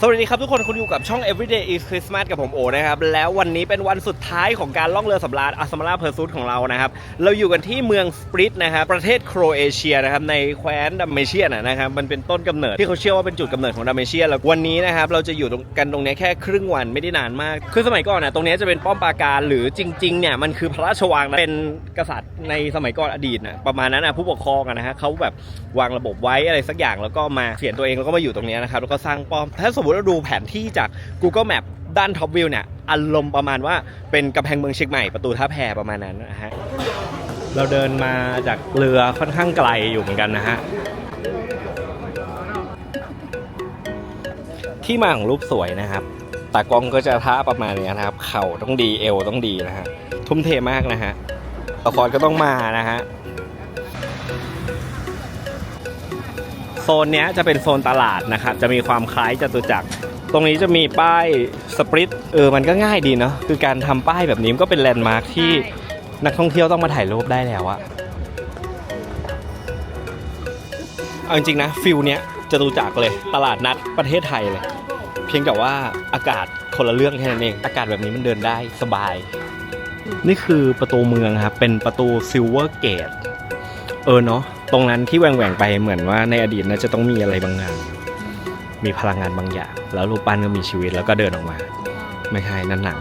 สวัสดีครับทุกคนคุณอยู่กับช่อง Everyday is Christmas กับผมโอนะครับ แล้ววันนี้เป็นวันสุดท้ายของการล่องเรือสำราญอัสมาราเพอร์ซูตของเรานะครับ เราอยู่กันที่เมืองสปริตนะครับ ประเทศโครเอเชียนะครับ ในแคว้นดัมเมเชียนนะครับ มันเป็นต้นกำเนิดที่เขาเชื่อว่าเป็นจุดกำเนิดของดัมเมเชียแล้ววันนี้นะครับ เราจะอยู่กันตรงเนี้ยแค่ครึ่งวันไม่ได้นานมาก คือสมัยก่อนนะตรงเนี้ยจะเป็นป้อมปราการหรือจริงๆเนี่ยมันคือพระราชวังนะเป็นกษัตริย์ในสมัยก่อนอดีตนะประมาณนั้นนะผู้ปกครองนะฮะเขาแบบวางระบบไว้อะไรสักอย่างแล้วก็มาเขียนตัวเองแล้วก็มาอยู่ตรงนี้นะครับแล้วก็สร้างป้อมถ้าสมมติเราดูแผนที่จาก Google Map ด้านท็อปวิวเนี่ยอารมณ์ประมาณว่าเป็นกำแพงเมืองเชียงใหม่ประตูท่าแพประมาณนั้นนะฮะเราเดินมาจากเรือค่อนข้างไกลอยู่เหมือนกันนะฮะที่มาของรูปสวยนะครับตากล้องก็จะท่าประมาณนี้นะครับ เข่าต้องดีเอวต้องดีนะฮะทุ่มเทมากนะฮะละครก็ต้องมานะฮะ ซนเนี้ยจะเป็นโซนตลาดนะครับจะมีความคล้ายจตุจักร ตรงนี้จะมีป้ายสปริตเออมันก็ง่ายดีเนาะคือการทำป้ายแบบนี้มันก็เป็นแลนด์มาร์คที่นักท่องเที่ยวต้องมาถ่ายรูปได้แล้วอะเอาจริงๆนะฟิลเนี้ยจตุจักรเลย ตลาดนัดประเทศไทยเลย เพียงแต่ว่าอากาศคนละเรื่องแค่นั้นเอง อากาศแบบนี้มันเดินได้สบาย นี่คือประตูเมืองครับเป็นประตูซิลเวอร์เกตเออเนาะ ตรงนั้นที่แหว่งแหวงๆไปเหมือนว่าในอดีตน่าจะต้องมีอะไรบางอย่าง มีพลังงานบางอย่าง แล้วรูปปั้นก็มีชีวิตแล้วก็เดินออกมา ไม่ใช่นั่นหนัง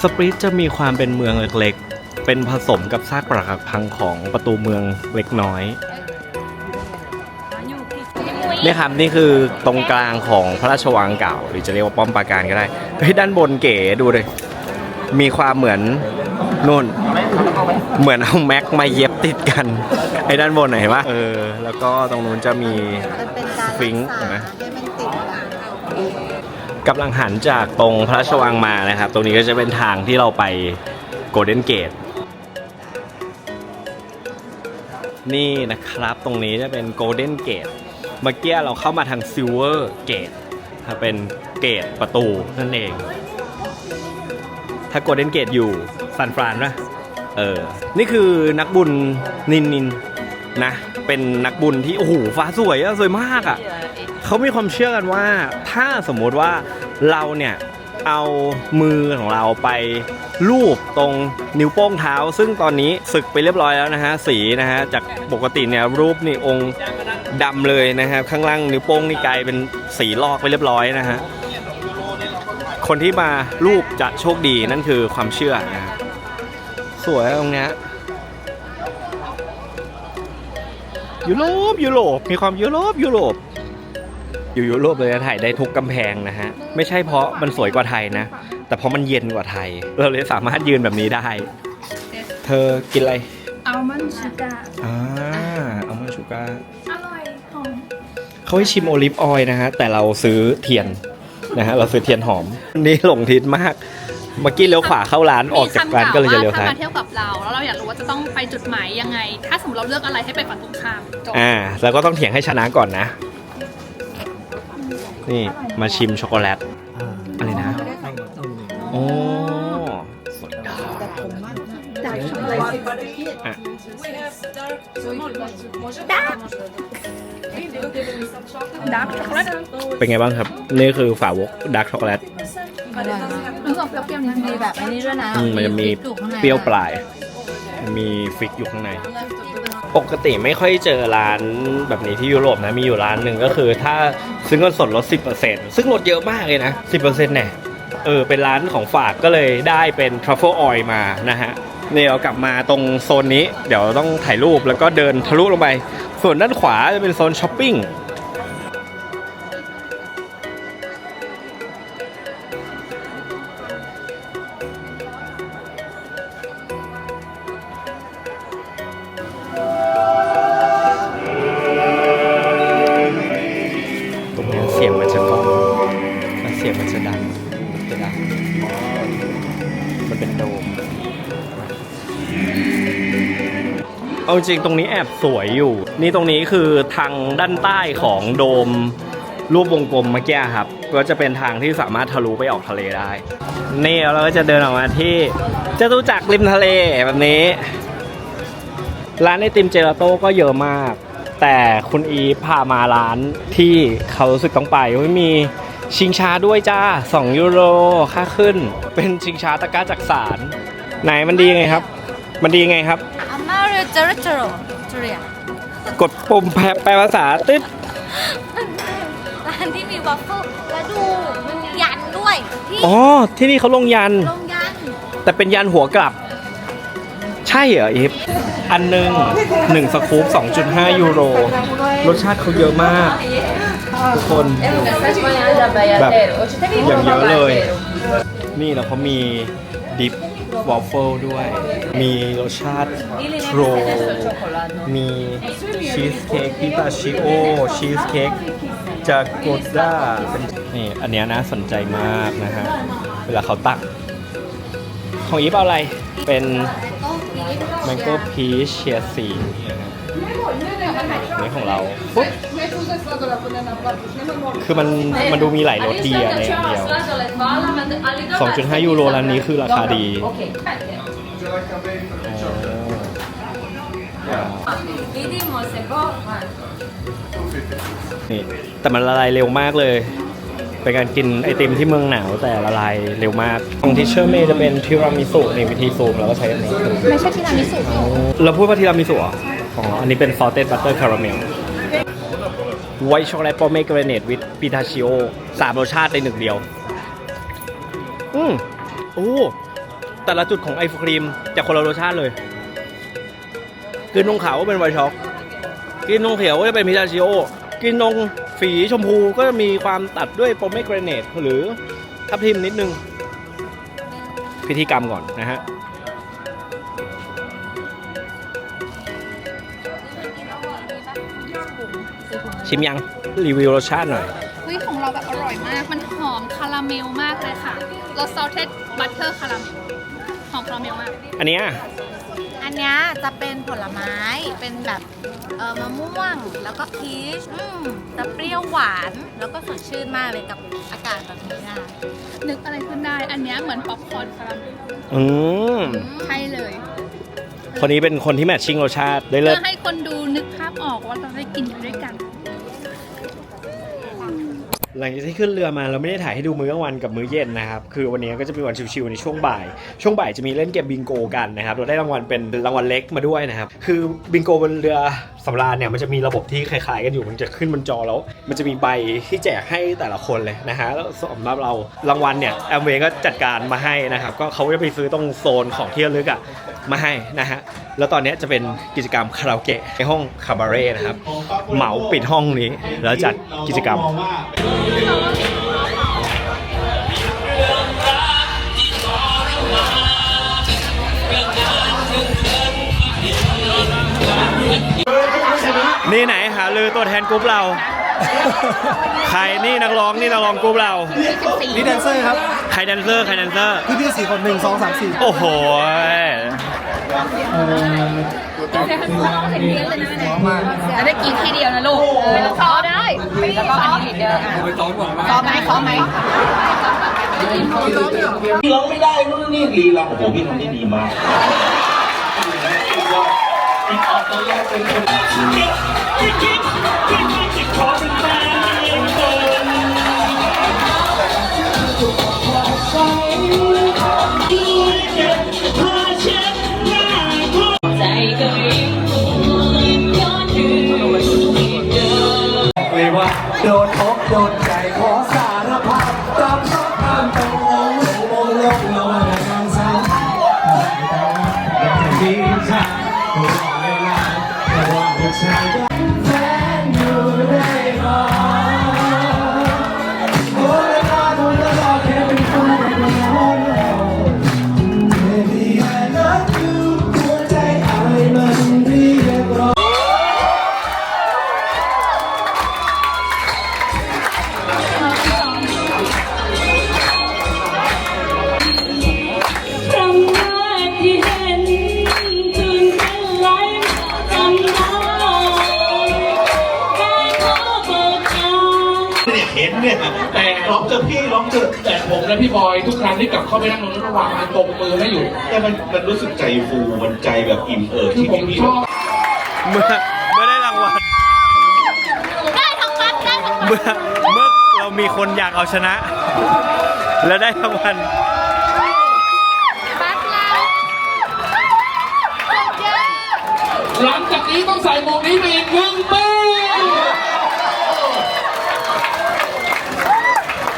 สปริตจะมีความเป็นเมืองเล็กๆ เป็นผสมกับซากปรักหักพังของประตูเมืองเล็กน้อยนี่ครับนี่คือตรงกลางของพระราชวังเก่า หรือจะเรียกว่าป้อมปราการก็ได้เฮ้ยด้านบนเก๋ดูเลยมีความเหมือนนู่น เหมือนเอาแม็กมาเย็บ ติดกันไอ้ด้านบนไหนวะเออ แล้วก็ตรงนู้นจะมี มันเป็นการฟิงค์รักษาเห็นไหมให้มันติดกันกำลังหันจากตรงพระราชวังมานะครับ ตรงนี้ก็จะเป็นทางที่เราไปโกลเด้นเกต นี่นะครับตรงนี้จะเป็นโกลเด้นเกต เมื่อกี้เราเข้ามาทางซิลเวอร์เกตเป็นเกตประตูนั่นเอง ถ้าโกลเด้นเกตอยู่ซันฟรานนะ เออ นี่คือนักบุญนินนินนะ เป็นนักบุญที่โอ้โหฟ้าสวยอะสวยมากอะเขามีความเชื่อกันว่าถ้าสมมุติว่าเราเนี่ยเอามือของเราไปลูบตรงนิ้วโป้งเท้า ซึ่งตอนนี้สึกไปเรียบร้อยแล้วนะฮะสีนะฮะจากปกติเนี่ยรูปนี่องค์ดำเลยนะครับข้างล่างนิ้วโป้งนี่กลายเป็นสีลอกไปเรียบร้อยนะฮะคนที่มารูปจะโชคดีนั่นคือความเชื่อนะฮะ สวยตรงเนี้ยยุโรปยุโรปมีความยุโรปยุโรปอยู่ยุโรปเลยนะถ่ายได้ทุกกำแพงนะฮะ ไม่ใช่เพราะมันสวยกว่าไทยนะ แต่เพราะมันเย็นกว่าไทย เราเลยสามารถยืนแบบนี้ได้ เธอกินอะไรอัลมอนด์ชูการ์อ่าอัลมอนด์ชูการ์อร่อยหอมเขาให้ชิมโอลิฟออยล์นะฮะ แต่เราซื้อเทียนนะฮะ เราซื้อเทียนหอม นี่หลงทิศมาก เมื่อกี้เลี้ยวขวาเข้าร้านออกจากร้านก็เลยจะเลี้ยวถ้าซ้ายมาเที่ยวกับเราแล้วเราอยากรู้ว่าจะต้องไปจุดหมายยังไง ถ้าสมมติเราเลือกอะไรให้ไปฝั่งตรงข้ามจบอ่าแล้วก็ต้องเถียงให้ชนะก่อนนะ นี่มาชิมช็อกโกแลตอะไรนะโอ้สวยดาแต่ผมมากดาร์กช็อกโกแลตอะดาร์กช็อกโกแลตเป็นไงบ้างครับ นี่คือฝาวกดาร์กช็อกโกแลตอ ร่อยมากรู้สึกเปรี้ยวๆนิดมีนึงแบบไอ้นี้ด้วยนะอืมมันจะมีพริกอยู่ข้างในเปรี้ยวปลาย มีฟิกอยู่ข้างใน ปกติไม่ค่อยเจอร้านแบบนี้ที่ยุโรปนะ มีอยู่ร้านหนึ่งก็คือ ถ้าซื้อเงินสดลด 10%ซึ่งลดเยอะมากเลยนะ 10%เนี่ยเออเป็นร้านของฝากก็เลยได้เป็น truffle oil มานะฮะนี่เรากลับมาตรงโซนนี้ เดี๋ยวต้องถ่ายรูปแล้วก็เดินทะลุลงไป ส่วนด้านขวาจะเป็นโซนช้อปปิ้ง เอาจริงตรงนี้แอบสวยอยู่ นี่ตรงนี้คือทางด้านใต้ของโดมรูปวงกลมเมื่อกี้ครับ ก็จะเป็นทางที่สามารถทะลุไปออกทะเลได้ นี่เราก็จะเดินออกมาที่จตุจักรริมทะเลแบบนี้ ร้านไอติมเจลาโต้ก็เยอะมาก แต่คุณอีพามาร้านที่เขารู้สึกต้องไปว่มีชิงช้าด้วยจ้า 2 ยูโรค่าขึ้น เป็นชิงช้าตะกร้าจักสารไหนมันดียังไงครับ มันดียังไงครับ รเจอร์เจอร์จูเลียกดปุ่มแปลแปลภาษาตึ๊ดร้านที่มีวัฟเฟิลแล้วดูมันมียันด้วยที่อ๋อ ที่นี่เขาลงยัน ลงยันแต่เป็นยันหัวกลับ ใช่เหรออีฟอันหนึ่งหนึ่งสกู๊ป2.5 ยูโร รสชาติเขาเยอะมาก ทุกคน แบบอย่างเยอะเลย นี่แล้วเขามี ดิฟวอฟเฟิลด้วย มีรสชาติโทรมีชีสเค้กพิตาชิโอ ชีสเค้กจากโกด้านี่ อันเนี้ยน่าสนใจมากนะฮะ เวลาเขาตัก ของอีฟเอาอะไร เป็นแมงโก้พีชเชียสีนี่ของเราปุ๊บ คือมันมันดูมีหลายรสดีอะในอันเดียว2.5ยูโรร้านนี้คือราคาดีอ๋อว้าวนี่แต่มันละลายเร็วมากเลยเป็นการกินไอติมที่เมืองหนาวแต่ละลายเร็วมากของทิเชอร์เมย์จะเป็นทีรามิสุนี่วิธีซูมแล้วก็ใช้อันนี้ไม่ใช่ที่ร้านมิสุเราพูดว่าทีรามิสุเหรออ๋อ อันนี้เป็นซอสเต็ดบัตเตอร์คาราเมล ไวช็อกโกแลตโปรเมกเรเนตวิดปิทาชิโอสามรสชาติในหนึ่งเดียว อืมโอ้แต่ละจุดของไอศครีมจะคนละรสชาติเลย กินนงขาวก็เป็นไวช็อก กินนงเขียวก็จะเป็นพิทาชิโอ กินนงฝีชมพูก็จะมีความตัดด้วยโปรเมกเรเนตหรือทับทิมนิดนึง พิธีกรรมก่อนนะฮะ ชิมยังรีวิวรสชาติหน่อยเฮ้ยของเราแบบอร่อยมาก มันหอมคาราเมลมากเลยค่ะรสซอสเทสบัตเตอร์คาราเมลหอมคาราเมลมาก อันเนี้ยอันเนี้ยจะเป็นผลไม้เป็นแบบเออมะม่วงแล้วก็พีชอืมจะเปรี้ยวหวานแล้วก็สดชื่นมากเลยกับอากาศแบบนี้นะนึกอะไรขึ้นได้ อันเนี้ยเหมือนป๊อปคอร์นคาราเมลอืมใช่เลยคนนี้เป็นคนที่แมทชิ่งรสชาติได้เลิเพื่ศอให้คนดูนึกภาพออกว่าเราได้กินอยู่ด้วยกัน หลังจากที่ขึ้นเรือมาเราไม่ได้ถ่ายให้ดูมื้อกลางวันกับมื้อเย็นนะครับคือวันนี้ก็จะเป็นวันชิวๆในช่วงบ่าย ช่วงบ่ายจะมีเล่นเกมบิงโกกันนะครับเราได้รางวัลเป็นรางวัลเล็กมาด้วยนะครับคือบิงโกบนเรือสำราญเนี่ยมันจะมีระบบที่คล้ายๆกันอยู่มันจะขึ้นบนจอแล้ว มันจะมีใบที่แจกให้แต่ละคนเลยนะฮะแล้วสำหรับเรารางวัลเนี่ยแอมเวย์ก็จัดการมาให้นะครับก็เขาจะไปซื้อตรงโซนของที่ระลึกอะมาให้นะฮะแล้วตอนนี้จะเป็นกิจกรรมคาราโอเกะในห้องคาบาเร่นะครับเหมาปิดห้องนี้แล้วจัดกิจกรรม นี่ไหนหาลือตัวแทนกรุ๊ปเรา ใครนี่นักร้องนี่นักร้องกรุ๊ปเรา นี่แดนเซอร์ครับ ใครแดนเซอร์ใครแดนเซอร์พี่พี่สี่คนหนึ่งสองสามสี่โอ้โหจะได้กินทีเดียวนะลูกไม่ต้องซ้อได้แล้วก็อันนี้อีกเดียวซ้อไหมซ้อไหมร้องไม่ได้นู่นนี่ลีลาโอ้โหพี่ทำได้ดีมากอีก ออกตอนแรกเป็นคนเลยว่าโดนอกโดนใจขอสารภาพตามชอบตามตรงองค์ลงมงลงเราในงานสาวดีชาตัวเวลาแต่ว่าผู้ชาย อยทุกครั้งที่กลับเข้าไปนั่งตรงนั้นระหว่างมันตบมือให้อยู่ แต่มันมันรู้สึกใจฟูมันใจแบบอิ่มเอิบคือที่ผมพี่ชอบเมื่อเมื่อได้รางวัลได้ทั้งวัดได้ทั้งเมื่อเมื่อเรามีคนอยากเอาชนะ และได้รางวัลบัสเราสุดยอดหลังจากนี้ต้องใส่หมวกนี้ไปอีกหนึ่งปี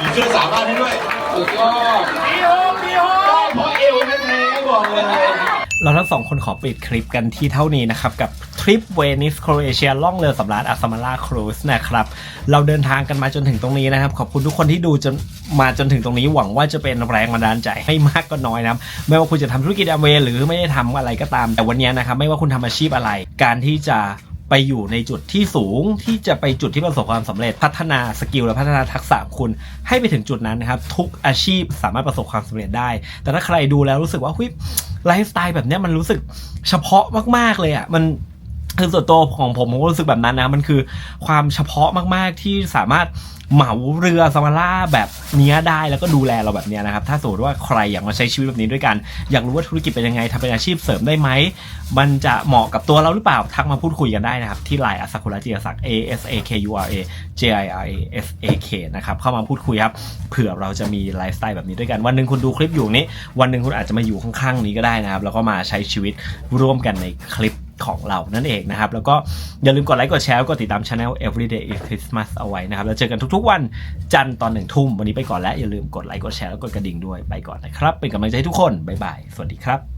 มีเสื้อสามารถให้ด้วย สุดยอดมีโฮมีโฮเพราะเอวแท้ๆบอกเลย เราทั้งสองคนขอปิดคลิปกันที่เท่านี้นะครับ กับทริปเวนิสโครเอเชียล่องเรือสำราญอัสมาลาครูซนะครับ เราเดินทางกันมาจนถึงตรงนี้นะครับ ขอบคุณทุกคนที่ดูจนมาจนถึงตรงนี้หวังว่าจะเป็นแรงบันดาลใจให้มากก็น้อยนะครับ ไม่ว่าคุณจะทำธุรกิจอเวหรือไม่ได้ทำอะไรก็ตาม แต่วันนี้นะครับไม่ว่าคุณทำอาชีพอะไร การที่จะ ไปอยู่ในจุดที่สูงที่จะไปจุดที่ประสบความสำเร็จพัฒนาสกิลและพัฒนาทักษะคุณ ให้ไปถึงจุดนั้นนะครับ ทุกอาชีพสามารถประสบความสำเร็จได้ แต่ถ้าใครดูแล้วรู้สึกว่าเฮ้ยไลฟ์สไตล์แบบนี้มันรู้สึกเฉพาะมากๆเลยอะมัน คือส่วนตัวของผมผมก็รู้สึกแบบนั้นนะ มันคือความเฉพาะมากๆที่สามารถเหมาเรือสมาร่าแบบเนี้ยได้แล้วก็ดูแลเราแบบเนี้ยนะครับ ถ้าสมมติว่าใครอยากมาใช้ชีวิตแบบนี้ด้วยกัน อยากรู้ว่าธุรกิจเป็นยังไงทำเป็นอาชีพเสริมได้ไหม มันจะเหมาะกับตัวเราหรือเปล่า ทักมาพูดคุยกันได้นะครับ ที่ไลน์อสักุระจิยศักดิ์ A S A K U R A J I R A S A K นะครับ เข้ามาพูดคุยครับ เผื่อเราจะมีไลฟ์สไตล์แบบนี้ด้วยกัน วันหนึ่งคุณดูคลิปอยู่นี้ วันหนึ่งคุณอาจจะมาอยู่ข้างๆนี้ก็ได้นะครับ แล้วก็มาใช้ชีวิตร่วมกันในคลิป ของเรานั่นเองนะครับ แล้วก็อย่าลืมกดไลค์กดแชร์กดติดตามช anel everyday is Christmas เอาไว้นะครับ แล้วเจอกันทุกๆวันจันทร์ตอนหนึ่งทุ่ม วันนี้ไปก่อนแล้วอย่าลืมกดไลค์กดแชร์แล้วกดกระดิ่งด้วยไปก่อนนะครับ เป็นกำลังใจให้ทุกคนบ๊ายบายสวัสดีครับ